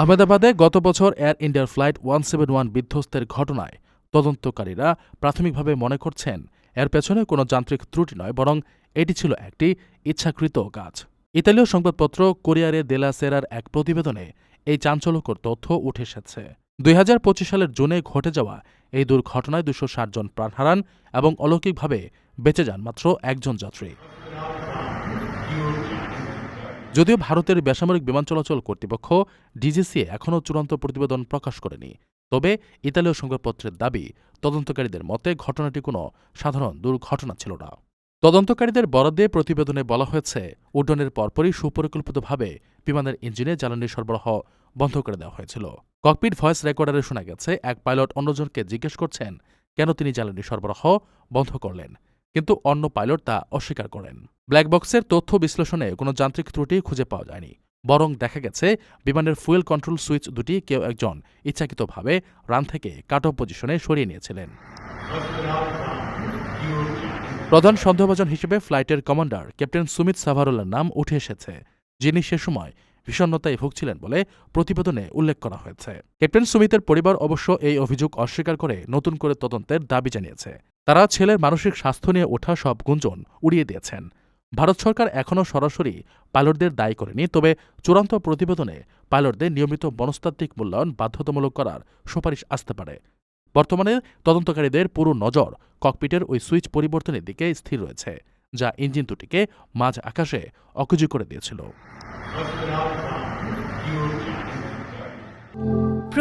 আহমেদাবাদে গত বছর এয়ার ইন্ডিয়ার ফ্লাইট ওয়ান সেভেন ওয়ান বিধ্বস্তের ঘটনায় তদন্তকারীরা প্রাথমিকভাবে মনে করছেন, এর পেছনে কোনো যান্ত্রিক ত্রুটি নয়, বরং এটি ছিল একটি ইচ্ছাকৃত কাজ। ইতালীয় সংবাদপত্র কোরিয়ারে দেলা সেরার এক প্রতিবেদনে এই চাঞ্চল্যকর তথ্য উঠে এসেছে। দুই হাজার পঁচিশ সালের জুনে ঘটে যাওয়া এই দুর্ঘটনায় দুশো জন প্রাণ হারান এবং অলৌকিকভাবে বেঁচে যান মাত্র একজন যাত্রী। যদিও ভারতের বেসামরিক বিমান চলাচল কর্তৃপক্ষ ডিজিসিএ এখনও চূড়ান্ত প্রতিবেদন প্রকাশ করেনি, তবে ইতালীয় সংবাদপত্রের দাবি, তদন্তকারীদের মতে ঘটনাটি কোনো সাধারণ দুর্ঘটনা ছিল না। তদন্তকারীদের বরাদ্দে প্রতিবেদনে বলা হয়েছে, উড্ডয়নের পরপরই সুপরিকল্পিতভাবে বিমানের ইঞ্জিনে জ্বালানি সরবরাহ বন্ধ করে দেওয়া হয়েছিল। ককপিট ভয়েস রেকর্ডারে শোনা গেছে, এক পাইলট অন্যজনকে জিজ্ঞেস করছেন, কেন তিনি জ্বালানি সরবরাহ বন্ধ করলেন? কিন্তু অন্য পাইলট তা অস্বীকার করেন। ব্ল্যাক বক্সের তথ্য বিশ্লেষণে কোনো যান্ত্রিক ত্রুটি খুঁজে পাওয়া যায়নি। বরং দেখা গেছে, বিমানের ফুয়েল কন্ট্রোল সুইচ দুটি কেউ একজন ইচ্ছাকৃতভাবে রান থেকে কাট অফ পজিশনে সরিয়ে নিয়েছিলেন। প্রধান সন্দেহভাজন হিসেবে ফ্লাইটের কমান্ডার ক্যাপ্টেন সুমিত সাভারুল্লার নাম উঠে এসেছে, যিনি সে সময় বিষণ্নতায় ভুগছিলেন বলে প্রতিবেদনে উল্লেখ করা হয়েছে। ক্যাপ্টেন সুমিতের পরিবার অবশ্য এই অভিযোগ অস্বীকার করে নতুন করে তদন্তের দাবি জানিয়েছে। তারা ছেলের মানসিক স্বাস্থ্য নিয়ে ওঠা সব গুঞ্জন উড়িয়ে দিয়েছেন। ভারত সরকার এখনও সরাসরি পাইলটদের দায়ী করেনি, তবে চূড়ান্ত প্রতিবেদনে পাইলটদের নিয়মিত মনস্তাত্ত্বিক মূল্যায়ন বাধ্যতামূলক করার সুপারিশ আসতে পারে। বর্তমানে তদন্তকারীদের পুরো নজর ককপিটের ওই সুইচ পরিবর্তনের দিকে স্থির রয়েছে, যা ইঞ্জিন দুটিকে মাঝ আকাশে অকেজু করে দিয়েছিল।